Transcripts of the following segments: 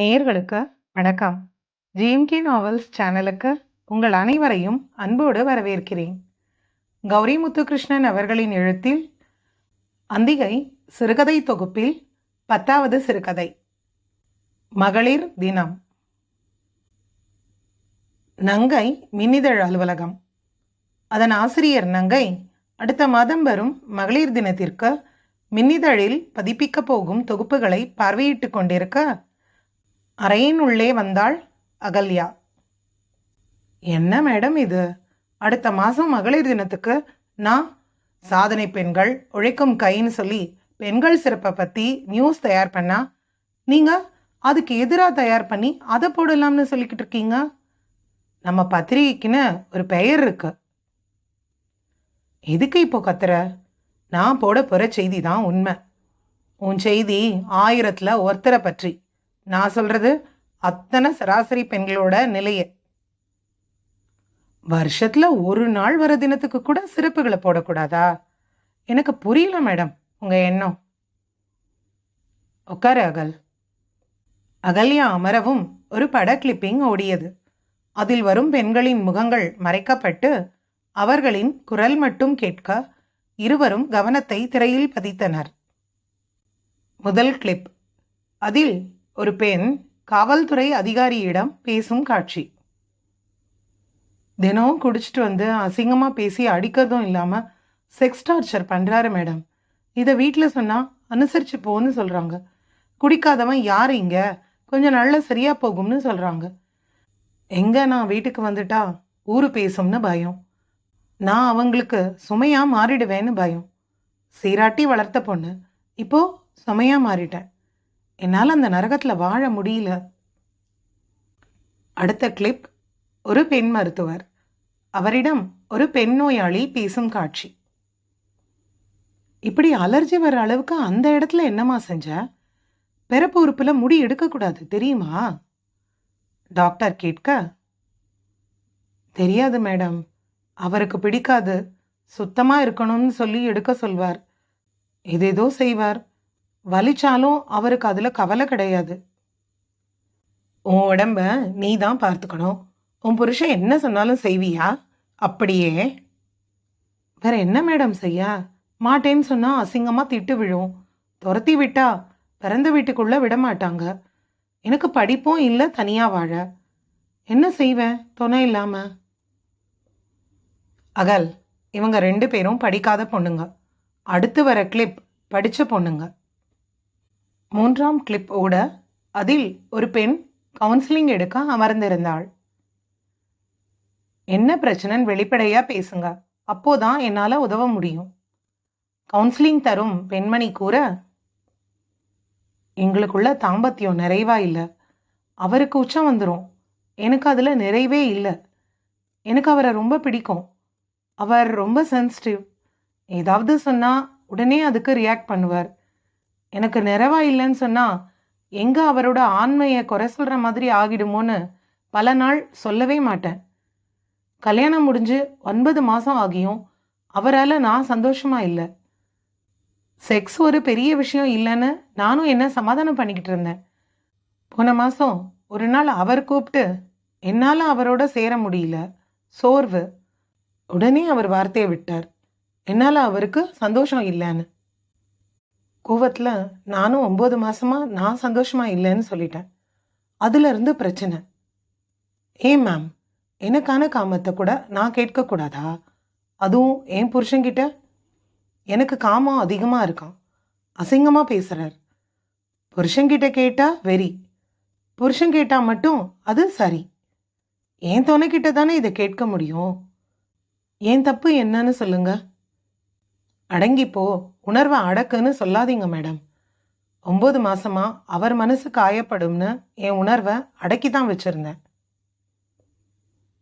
நேயர்களுக்கு வணக்கம். GMK novels சேனலுக்கு உங்கள் அனைவரையும் அன்போடு வரவேற்கிறேன். கௌரி முத்துகிருஷ்ணன் அவர்களின் எழுத்தில் அந்திகை சிறுகதை தொகுப்பில் பத்தாவது சிறுகதை. மகளிர் தினம். நங்கை மின்னிதழ் அலுவலகம். அதன் ஆசிரியர் நங்கை அடுத்த மாதம் வரும் மகளிர் தினத்திற்கு மின்னிதழில் பதிப்பிக்கப் போகும் தொகுப்புகளை பார்வையிட்டு கொண்டிருக்க அறையின் உள்ளே வந்தாள் அகல்யா. என்ன மேடம் இது? அடுத்த மாதம் மகளிர் தினத்துக்கு நான் சாதனை பெண்கள் உழைக்கும் கைன்னு சொல்லி பெண்கள் சிறப்பை பற்றி நியூஸ் தயார் பண்ணா? நீங்கள் அதுக்கு எதிராக தயார் பண்ணி அதை போடலாம்னு சொல்லிக்கிட்டு இருக்கீங்க? நம்ம பத்திரிகைக்குன்னு ஒரு பெயர் இருக்கு. எதுக்கு இப்போ கத்துற? நான் போட போகிற செய்தி தான் உண்மை. உன் செய்தி ஆயிரத்தில் ஒருத்தரை பற்றி. நான் சொல்றது அத்தனை சராசரி பெண்களோட நிலையை. வருஷத்துல ஒரு நாள் வர தினத்துக்கு கூட சிறப்புகளை போடக்கூடாதா? எனக்கு புரியல மேடம் உங்க எண்ணம். உட்காரு அகல். அகல்யா அமரவும் ஒரு பட கிளிப்பிங் ஓடியது. அதில் வரும் பெண்களின் முகங்கள் மறைக்கப்பட்டு அவர்களின் குரல் மட்டும் கேட்க இருவரும் கவனத்தை திரையில் பதித்தனர். முதல் கிளிப் அதில் ஒரு பெண் காவல்துறை அதிகாரியிடம் பேசும் காட்சி. தினம் குடிச்சிட்டு வந்து அசிங்கமாக பேசி அடிக்கிறதும் இல்லாமல் செக்ஸ் டார்ச்சர் பண்ணுறாரு மேடம். இதை வீட்டில் சொன்னால் அனுசரித்து போன்னு சொல்கிறாங்க குடிக்காதவன் யார் இங்கே? கொஞ்சம் நல்ல சரியாக போகும்னு சொல்கிறாங்க எங்கே நான் வீட்டுக்கு வந்துட்டா ஊரு பேசும்னு பயம். நான் அவங்களுக்கு சுமையாக மாறிடுவேன்னு பயம். சீராட்டி வளர்த்த பொண்ணு. இப்போது சுமையாக மாறிட்டேன். என்னால் அந்த நரகத்தில் வாழ முடியல. அடுத்த கிளிப் ஒரு பெண் மருத்துவர். அவரிடம் ஒரு பெண் நோயாளி பேசும் காட்சி. இப்படி அலர்ஜி வர அளவுக்கு அந்த இடத்துல என்னம்மா செஞ்ச? பிறப்பு உறுப்பில் முடி எடுக்கக்கூடாது தெரியுமா? டாக்டர் கேட்க தெரியாது மேடம். அவருக்கு பிடிக்காது. சுத்தமாக இருக்கணும்னு சொல்லி எடுக்க சொல்வார். எதேதோ செய்வார். வலிச்சாலும் அவருக்கு அதில் கவலை கிடையாது. உன் உடம்ப நீ தான் பார்த்துக்கணும். உன் புருஷன் என்ன சொன்னாலும் செய்வியா? அப்படியே. வேற என்ன மேடம் செய்ய? மாட்டேன்னு சொன்னால் அசிங்கமாக திட்டு விழும். துரத்தி விட்டா பிறந்த வீட்டுக்குள்ளே விட மாட்டாங்க. எனக்கு படிப்பும் இல்லை தனியாக வாழ. என்ன செய்வேன்? துணை இல்லாமல் அகல் இவங்க ரெண்டு பேரும் படிக்காத பொண்ணுங்க. அடுத்து வர கிளிப் படித்த பொண்ணுங்க. மூன்றாம் கிளிப் ஓட அதில் ஒரு பெண் கவுன்சிலிங் எடுக்க அமர்ந்திருந்தாள். என்ன பிரச்சனைன்னு வெளிப்படையா பேசுங்க. அப்போதான் என்னால் உதவ முடியும். கவுன்சிலிங் தரும் பெண்மணி கூற. எங்களுக்குள்ள தாம்பத்தியம் நிறைவா இல்லை. அவருக்கு உச்சம் வந்துடும் எனக்கு அதில் நிறைவே இல்லை. எனக்கு அவரை ரொம்ப பிடிக்கும். அவர் ரொம்ப சென்சிட்டிவ் ஏதாவது சொன்னால் உடனே அதுக்கு ரியாக்ட் பண்ணுவார். எனக்கு நிறைவா இல்லைன்னு சொன்னால் எங்கே அவரோட ஆண்மையை குறை சொல்கிற மாதிரி ஆகிடுமோன்னு பல நாள் சொல்லவே மாட்டேன். கல்யாணம் முடிஞ்சு ஒன்பது மாதம் ஆகியும் அவரால் நான் சந்தோஷமா இல்லை. செக்ஸ் ஒரு பெரிய விஷயம் இல்லைன்னு நானும் என்ன சமாதானம் பண்ணிக்கிட்டு இருந்தேன். போன மாதம் ஒரு நாள் அவர் கூப்பிட்டு என்னால் அவரோட சேர முடியல. சோர்வு. உடனே அவர் வார்த்தையை விட்டார். என்னால் அவருக்கு சந்தோஷம் இல்லைன்னு. கோவத்தில் நானும் ஒம்பது மாதமாக நான் சந்தோஷமாக இல்லைன்னு சொல்லிட்டேன். அதுலேருந்து பிரச்சனை. ஏன் மேம் எனக்கான காமத்தை கூட நான் கேட்கக்கூடாதா அதுவும் என் புருஷன்கிட்ட? எனக்கு காமம் அதிகமாக இருக்கான். அசிங்கமாக பேசுகிறார் புருஷன்கிட்ட கேட்டால் வெறி. புருஷன் கேட்டால் மட்டும் அது சரி. என் துணைக்கிட்ட தானே இதை கேட்க முடியும்? ஏன் தப்பு என்னன்னு சொல்லுங்கள் அடங்கிப்போ உணர்வை அடக்குன்னு சொல்லாதீங்க மேடம். ஒம்பது மாசமா அவர் மனசு காயப்படும்னு என் உணர்வை அடக்கி தான் வச்சிருந்தேன்.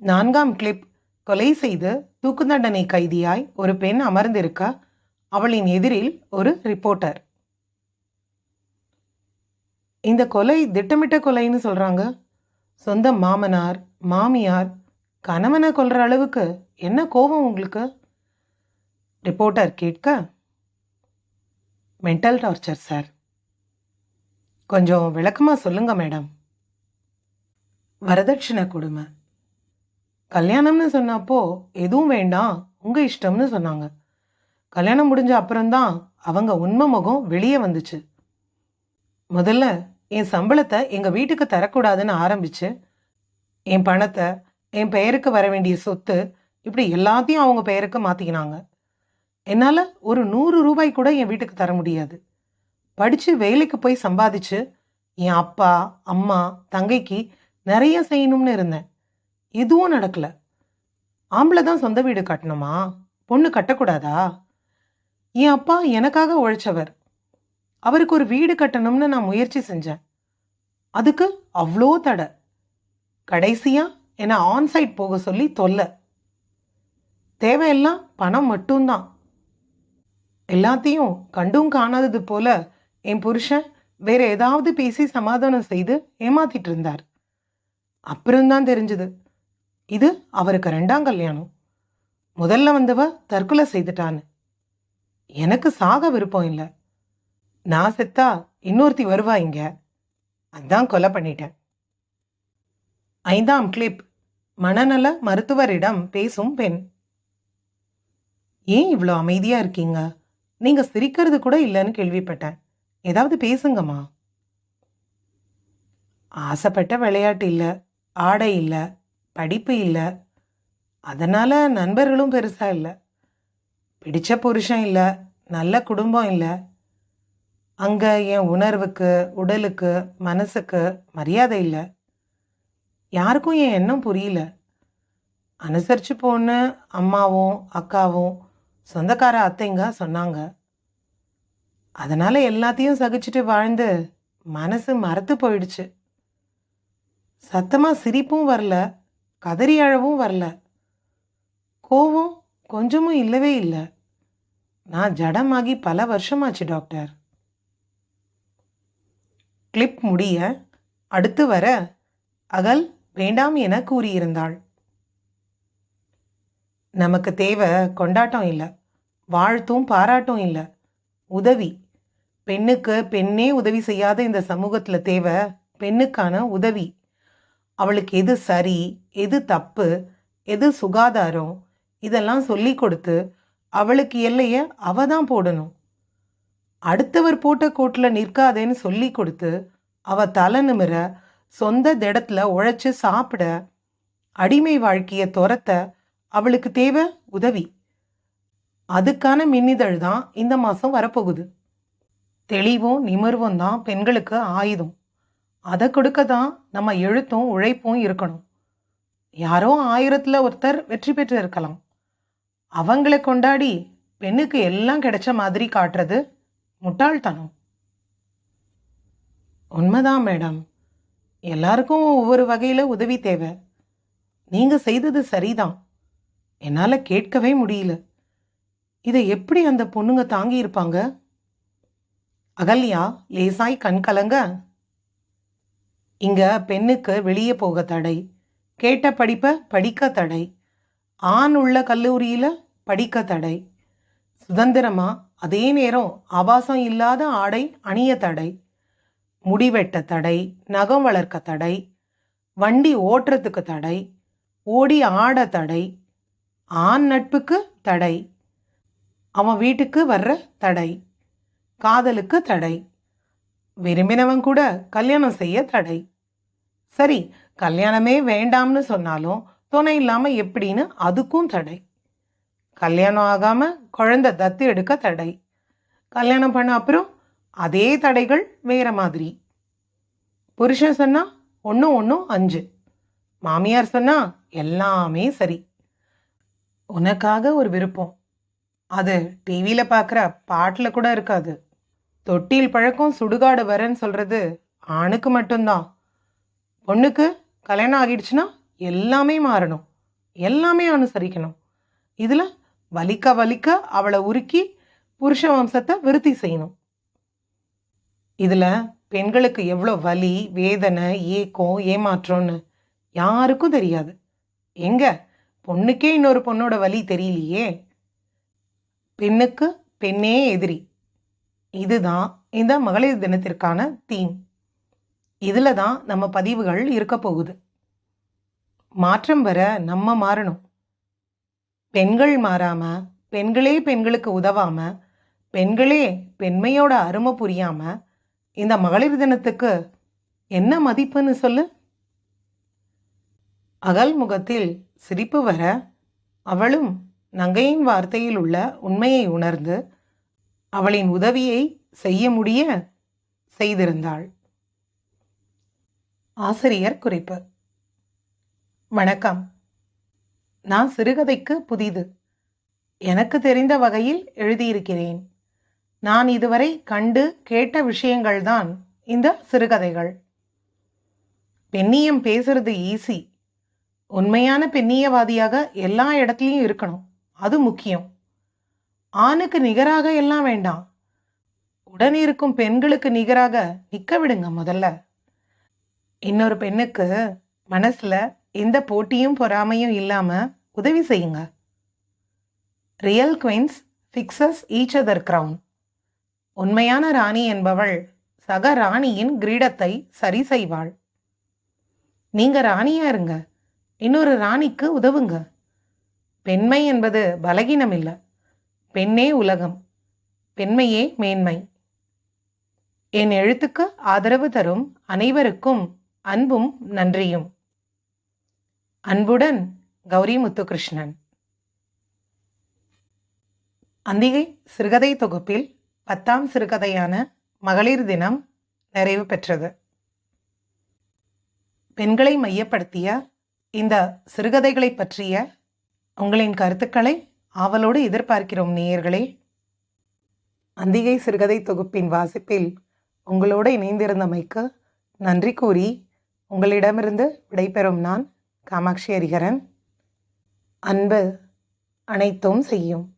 நான்காம் கிளிப் கொலை செய்து தூக்கு தண்டனை கைதியாய் ஒரு பெண் அமர்ந்திருக்க அவளின் எதிரில் ஒரு ரிப்போர்ட்டர் இந்த கொலை திட்டமிட்ட கொலைன்னு சொல்றாங்க. சொந்த மாமனார் மாமியார் கணவனை கொல்ற அளவுக்கு என்ன கோபம் உங்களுக்கு? ரிப்போர்ட்டர் கேட்க மென்டல் டார்ச்சர் சார் கொஞ்சம் விளக்கமாக சொல்லுங்க மேடம் வரதட்சணை கொடுமை. கல்யாணம்னு சொன்னப்போ எதுவும் வேண்டாம் உங்கள் இஷ்டம்னு சொன்னாங்க. கல்யாணம் முடிஞ்ச அப்புறம்தான் அவங்க உண்மை முகம் வெளியே வந்துச்சு. முதல்ல என் சம்பளத்தை எங்கள் வீட்டுக்கு தரக்கூடாதுன்னு ஆரம்பிச்சு என் பணத்தை என் பெயருக்கு வர வேண்டிய சொத்து இப்படி எல்லாத்தையும் அவங்க பெயருக்கு மாற்றிக்கினாங்க என்னால் ஒரு நூறு ரூபாய் கூட என் வீட்டுக்கு தர முடியாது. படித்து வேலைக்கு போய் சம்பாதிச்சு என் அப்பா அம்மா தங்கைக்கு நிறைய செய்யணும்னு இருந்தேன். எதுவும் நடக்கல. ஆம்பளை தான் சொந்த வீடு கட்டணுமா? பொண்ணு கட்டக்கூடாதா? என் அப்பா எனக்காக உழைச்சவர். அவருக்கு ஒரு வீடு கட்டணும்னு நான் முயற்சி செஞ்சேன். அதுக்கு அவ்வளோ தடை. கடைசியாக என்னை ஆன்சைட் போக சொல்லி தொல்லை. தேவையெல்லாம் பணம் மட்டும்தான். எல்லாத்தையும் கண்டும் காணாதது போல என் புருஷன் வேற ஏதாவது பேசி சமாதானம் செய்து ஏமாத்திட்டு இருந்தார். அப்புறம்தான் தெரிஞ்சது இது அவருக்கு ரெண்டாம் கல்யாணம். முதல்ல வந்தவ தற்கொலை செய்துட்டான்னு. எனக்கு சாக விருப்பம் இல்லை. நான் செத்தா இன்னொருத்தி வருவா இங்க. அதான் கொலை பண்ணிட்டேன். ஐந்தாம் கிளிப் மனநல மருத்துவரிடம் பேசும் பெண். ஏன் இவ்வளோ அமைதியாக இருக்கீங்க? நீங்க சிரிக்கிறது கூட இல்லைன்னு கேள்விப்பட்டேன். ஏதாவது பேசுங்கம்மா. ஆசைப்பட்ட விளையாட்டு இல்லை ஆடை இல்லை படிப்பு இல்லை. அதனால நண்பர்களும் பெருசா இல்லை. பிடிச்ச புருஷன் இல்லை நல்ல குடும்பம் இல்லை. அங்க என் உணர்வுக்கு உடலுக்கு மனசுக்கு மரியாதை இல்லை. யாருக்கும் என் எண்ணம் புரியல. அனுசரிச்சு போன்னு அம்மாவும் அக்காவும் சொந்தக்கார அத்தைங்க சொன்னாங்க. அதனால எல்லாத்தையும் சகிச்சுட்டு வாழ்ந்து மனசு மறத்து போயிடுச்சு. சத்தமாக சிரிப்பும் வரல கதறி அழவும் வரல. கோவம் கொஞ்சமும் இல்லவே இல்லை. நான் ஜடமாகி பல வருஷமாச்சு டாக்டர். கிளிப் முடிய அடுத்து வர அகல் வேண்டாம் என கூறியிருந்தாள். நமக்கு தேவை கொண்டாட்டம் இல்லை. வாழ்த்தும் பாராட்டும் இல்லை. உதவி. பெண்ணுக்கு பெண்ணே உதவி செய்யாத இந்த சமூகத்தில் தேவை பெண்ணுக்கான உதவி. அவளுக்கு எது சரி எது தப்பு எது சுகாதாரம் இதெல்லாம் சொல்லி கொடுத்து அவளுக்கு எல்லைய அவ தான் போடணும். அடுத்தவர் போட்ட கோட்டில் நிற்காதேன்னு சொல்லி கொடுத்து அவ தலை நிமிர சொந்த திடத்துல உழைச்சி சாப்பிட அடிமை வாழ்க்கையை துரத்த அவளுக்கு தேவை உதவி. அதுக்கான மின்னிதழ் தான் இந்த மாதம் வரப்போகுது. தெளிவும் நிமிர்வும் தான் பெண்களுக்கு ஆயுதம். அதை கொடுக்க தான் நம்ம எழுத்தும் உழைப்பும் இருக்கணும். யாரோ ஆயிரத்தில் ஒருத்தர் வெற்றி பெற்று இருக்கலாம். அவங்கள கொண்டாடி பெண்ணுக்கு எல்லாம் கிடைச்ச மாதிரி காட்டுறது முட்டாள்தனம். உண்மைதான் மேடம். எல்லாருக்கும் ஒவ்வொரு வகையில் உதவி தேவை. நீங்கள் செய்தது சரிதான். என்னால் கேட்கவே முடியல. இதை எப்படி அந்த பொண்ணுங்க தாங்கியிருப்பாங்க? அகல்யா லேசாய் கண் கலங்க. இங்க பெண்ணுக்கு வெளியே போக தடை. கேட்ட படிப்பை படிக்க தடை. ஆண் உள்ள கல்லூரியில் படிக்க தடை. சுதந்திரமா அதே நேரம் ஆபாசம் இல்லாத ஆடை அணிய தடை. முடிவெட்ட தடை நகம் வளர்க்க தடை. வண்டி ஓட்டுறதுக்கு தடை. ஓடி ஆட தடை. ஆண் நட்புக்கு தடை. அவன் வீட்டுக்கு வர்ற தடை. காதலுக்கு தடை. விரும்பினவன் கூட கல்யாணம் செய்ய தடை. சரி கல்யாணமே வேண்டாம்னு சொன்னாலும் துணை இல்லாமல் எப்படின்னு அதுக்கும் தடை. கல்யாணம் ஆகாமல் குழந்தை தத்து எடுக்க தடை. கல்யாணம் பண்ண அப்புறம் அதே தடைகள் வேற மாதிரி. புருஷன் சொன்னால் ஒன்று ஒன்றும் அஞ்சு. மாமியார் சொன்னால் எல்லாமே சரி. உனக்காக ஒரு விருப்பம். அது டிவியில் பார்க்குற பாட்டில் கூட இருக்காது. தொட்டில் பழக்கம் சுடுகாடு வரேன்னு சொல்கிறது ஆணுக்கு மட்டும்தான். பொண்ணுக்கு கல்யாணம் ஆகிடுச்சுன்னா எல்லாமே மாறணும். எல்லாமே அனுசரிக்கணும். இதில் வலிக்க வலிக்க அவளை உருக்கி புருஷ வம்சத்தை விருத்தி செய்யணும். இதில் பெண்களுக்கு எவ்வளோ வலி வேதனை ஏக்கம் ஏமாற்றம்னு யாருக்கும் தெரியாது. எங்கே? பொண்ணுக்கே இன்னொரு பொண்ணோட வழி தெரியலையே. பெண்ணுக்கு பெண்ணே எதிரி. இதுதான் இந்த மகளிர் தினத்திற்கான தீம் இதில் தான் நம்ம பதிவுகள் இருக்க போகுது. மாற்றம் வர நம்ம மாறணும். பெண்கள் மாறாமல் பெண்களே பெண்களுக்கு உதவாமல் பெண்களே பெண்மையோட அருமை புரியாமல் இந்த மகளிர் தினத்துக்கு என்ன மதிப்புன்னு சொல்லு? அகல் முகத்தில் சிரிப்பு வர அவளும் நங்கையின் வார்த்தையில் உள்ள உண்மையை உணர்ந்து அவளின் உதவியை செய்ய முடிய செய்திருந்தாள். ஆசிரியர் குறிப்பு. வணக்கம். நான் சிறுகதைக்கு புதிது. எனக்கு தெரிந்த வகையில் எழுதியிருக்கிறேன். நான் இதுவரை கண்டு கேட்ட விஷயங்கள்தான் இந்த சிறுகதைகள். பெண்ணியம் பேசுறது ஈஸி. உண்மையான பெண்ணியவாதியாக எல்லா இடத்துலையும் இருக்கணும். அது முக்கியம். ஆணுக்கு நிகராக எல்லாம் வேண்டாம். உடன் இருக்கும் பெண்களுக்கு நிகராக நிற்க விடுங்க முதல்ல. இன்னொரு பெண்ணுக்கு மனசில் எந்த போட்டியும் பொறாமையும் இல்லாமல் உதவி செய்யுங்க. Real queens fixes each other crown உண்மையான ராணி என்பவள் சக ராணியின் கிரீடத்தை சரி செய்வாள். நீங்கள் ராணியா இருங்க. இன்னொரு ராணிக்கு உதவுங்க. பெண்மை என்பது பலகீனம் இல்லை பெண்ணே உலகம் பெண்மையே மேன்மை. என் எழுத்துக்கு ஆதரவு தரும் அனைவருக்கும் அன்பும் நன்றியும். அன்புடன் கௌரி முத்துகிருஷ்ணன். அந்திகை சிறுகதை தொகுப்பில் பத்தாம் சிறுகதையான மகளிர் தினம் நிறைவு பெற்றது. பெண்களை மையப்படுத்திய இந்த சிறுகதைகளை பற்றிய உங்களின் கருத்துக்களை ஆவலோடு எதிர்பார்க்கிறோம் நேயர்களே. அந்திகை சிறுகதை தொகுப்பின் வாசிப்பில் உங்களோடு இணைந்திருந்தமைக்கு நன்றி கூறி உங்களிடமிருந்து விடைபெறும் நான் காமாட்சி ஹரிகரன் அன்பு அனைத்தும் செய்யும்.